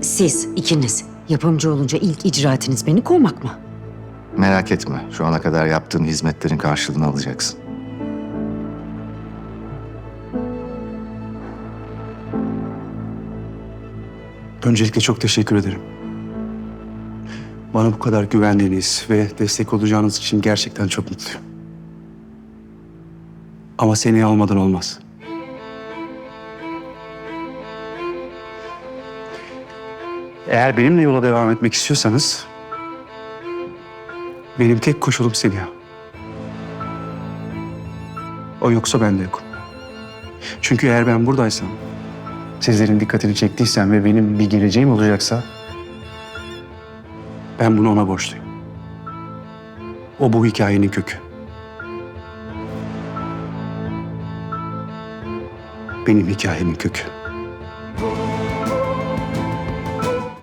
Siz ikiniz yapımcı olunca ilk icraatiniz beni kovmak mı? Merak etme. Şu ana kadar yaptığın hizmetlerin karşılığını alacaksın. Öncelikle çok teşekkür ederim. Bana bu kadar güvendiğiniz ve destek olacağınız için gerçekten çok mutluyum. Ama seni almadan olmaz. Eğer benimle yola devam etmek istiyorsanız... ...benim tek koşulum Seniha. O yoksa ben de yokum. Çünkü eğer ben buradaysam, sizlerin dikkatini çektiysem ve benim bir geleceğim olacaksa... ...ben bunu ona borçluyum. O bu hikayenin kökü. Benim hikayemin kökü.